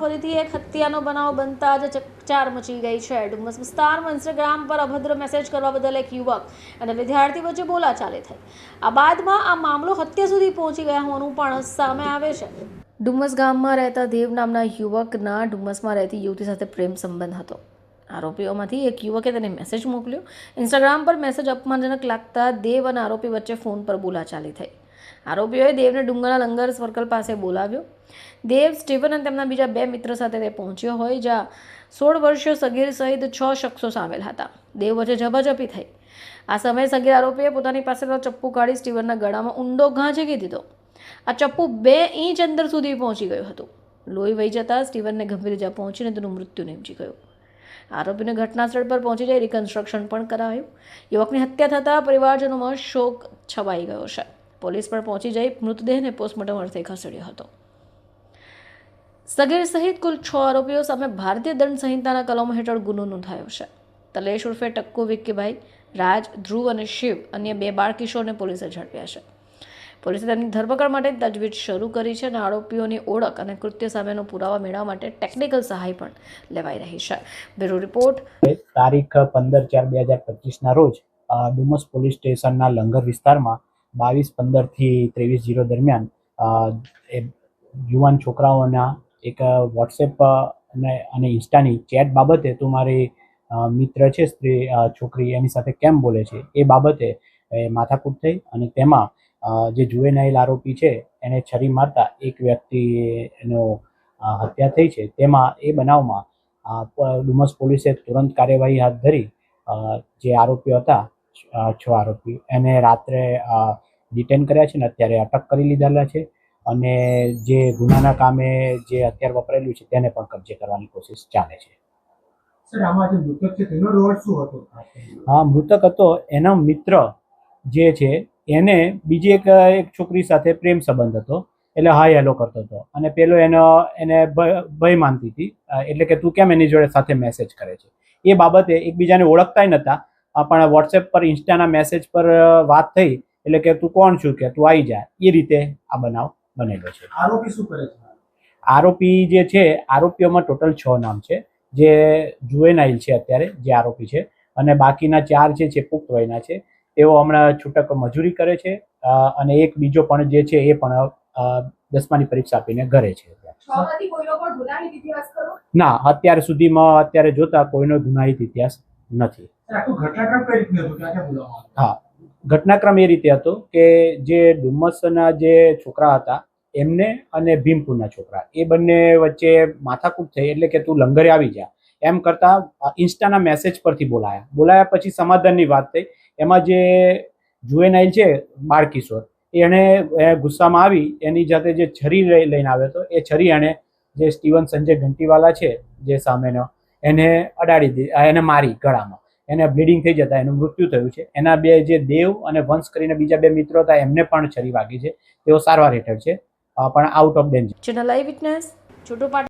ફરીથી એક હત્યાનો બનાવ બનતા જ ચકચાર મચી ગઈ છે. ડુમસ વિસ્તારમાં ઇન્સ્ટાગ્રામ પર અભદ્ર મેસેજ કરવા બદલ એક યુવક અને વિદ્યાર્થી વચ્ચે બોલાચાલી થઈ. આ બાદમાં આ મામલો હત્યા સુધી પહોંચી ગયા હોવાનું પણ સામે આવે છે. ડુમસ ગામમાં રહેતા દેવ નામના યુવકના ડુમસમાં રહેતી યુવતી સાથે પ્રેમ સંબંધ હતો. આરોપીઓમાંથી એક યુવકે તેને મેસેજ મોકલ્યો. ઇન્સ્ટાગ્રામ પર મેસેજ અપમાનજનક લાગતા દેવ અને આરોપી વચ્ચે ફોન પર બોલાચાલી થઈ. આરોપીઓએ દેવને ડુંગરના લંગર સર્કલ પાસે બોલાવ્યો. દેવ સ્ટીવન અને તેમના બીજા બે મિત્ર સાથે તે પહોંચ્યો હોય, જ્યાં સોળ વર્ષીય સગીર સહિત છ શખ્સો સામેલ હતા. દેવ વચ્ચે ઝપાઝપી થઈ. આ સમયે સગીર આરોપીએ પોતાની પાસેનો ચપ્પુ કાઢી સ્ટીવનના ગળામાં ઊંડો ઘા ઝીકી દીધો. આ ચપ્પુ બે ઇંચ અંદર સુધી પહોંચી ગયું હતું. લોહી વહી જતાં સ્ટીવનને ગંભીર ઇજા પહોંચીને તેનું મૃત્યુ નિપજી ગયું. આરોપીને ઘટના સ્થળ પર પહોંચી જઈ રિકન્સ્ટ્રક્શન પણ કરાયું. યુવકની હત્યા થતાં પરિવારજનોમાં શોક છવાઈ ગયો છે. પોલીસ પણ પહોંચી જઈ મૃતદેહને પોસ્ટમોર્ટમ અર્થે ખસેડ્યો હતો. સગીર સહિત કુલ છ આરોપીઓ સામે ભારતીય દંડ સંહિતાના કલમો હેઠળ ગુનો નોંધાયો છે. તલેશ ઉર્ફે ટક્કુ વિક્કીભાઈ, રાજ, ધ્રુવ અને શિવ અન્ય બે બાળકિશોરને પોલીસે ઝડપ્યા છે. પોલીસે તેમની ધરપકડ માટે તજવીજ શરૂ કરી છે અને આરોપીઓની ઓળખ અને કૃત્ય સામેનો પુરાવા મેળવવા માટે ટેકનિકલ સહાય પણ લેવાઈ રહી છે. Bureau report. તારીખ પંદર ચાર બે હજાર પચીસના રોજ ડુમસ પોલીસ સ્ટેશનના લંગર વિસ્તારમાં બાવીસ પંદરથી ત્રેવીસ જીરો દરમિયાન એ યુવાન છોકરાઓના એક વોટ્સએપ અને ઇન્સ્ટાની ચેટ બાબતે તું મારી મિત્ર છે, સ્ત્રી છોકરી એની સાથે કેમ બોલે છે, એ બાબતે માથાકૂટ થઈ અને તેમાં જે જુએનાઇલ આરોપી છે, એને છરી મારતા એક વ્યક્તિ એનો હત્યા થઈ છે. તેમાં એ બનાવમાં ડુમસ પોલીસે તુરંત કાર્યવાહી હાથ ધરી જે આરોપીઓ હતા છ આરોપી. એને રાત્રે ડિટેન કર્યા છે ને અત્યારે અટક કરી લીધેલા છે અને જે ગુનાના કામે જે અત્યારે વપરાયેલું છે તેને પણ કબજે કરવાની કોશિશ ચાલે છે. હા મૃતક હતો એનો મિત્ર જે છે એને બીજી એક એક છોકરી સાથે પ્રેમ સંબંધ હતો એટલે હાય હેલો કરતો હતો. અને પેલો એનો એને ભય માનતી હતી એટલે કે તું કેમ એની જોડે સાથે મેસેજ કરે છે? એ બાબતે એકબીજાને ઓળખતાય નહોતા પણ વોટ્સએપ પર ઇન્સ્ટાના મેસેજ પર વાત થઈ એટલે કે તું કોણ છું કે તું આવી જા એ રીતે આ બનાવ બનેલો છે. આરોપી શું કરે છે? આરોપી જે છે આરોપીઓમાં ટોટલ છ નામ છે. જે જુએનાઇલ છે અત્યારે જે આરોપી છે. અને બાકીના ચાર છે જે પુખ્ત વયના છે. તેઓ હમણાં છૂટક મજૂરી કરે છે અને એક બીજો પણ જે છે એ પણ દસમાની પરીક્ષા આપીને ઘરે છે ના અત્યાર સુધીમાં અત્યારે જોતા કોઈનો ગુનાહિત ઇતિહાસ નથી. હા ઘટનાક્રમ એ રીતે હતો કે જે ડુમ્મસના જે છોકરા હતા, એમને અને ભીમપુરના છોકરા, એ બંને વચ્ચે માથાકૂટ થઈ એટલે કે તું લંગરે આવી જા. એમ કરતા ઇન્સ્ટાના મેસેજ પરથી બોલાયા. બોલાયા પછી સમાધાનની વાત થઈ. એમાં જે જુએનાઇલ છે, બાળકિશોર એણે ગુસ્સામાં આવી, એની જાતે જે છરી લઈ- લઈને આવ્યો હતો, એ છરી એણે જે સ્ટીવન સંજય ઘંટીવાલા છે, જે સામેનો, એને અડાડી દીધી એને મારી ગળામાં. એને બ્લીડિંગ થઈ જતા, એનું મૃત્યુ થયું છે. એના બે જે દેવ અને વંશ કરીને બીજા બે મિત્રો હતા, એમને પણ છરી વાગી છે. તેઓ સારવાર હેઠળ છે. પણ આઉટ ઓફ ડેન્જર ચેનલ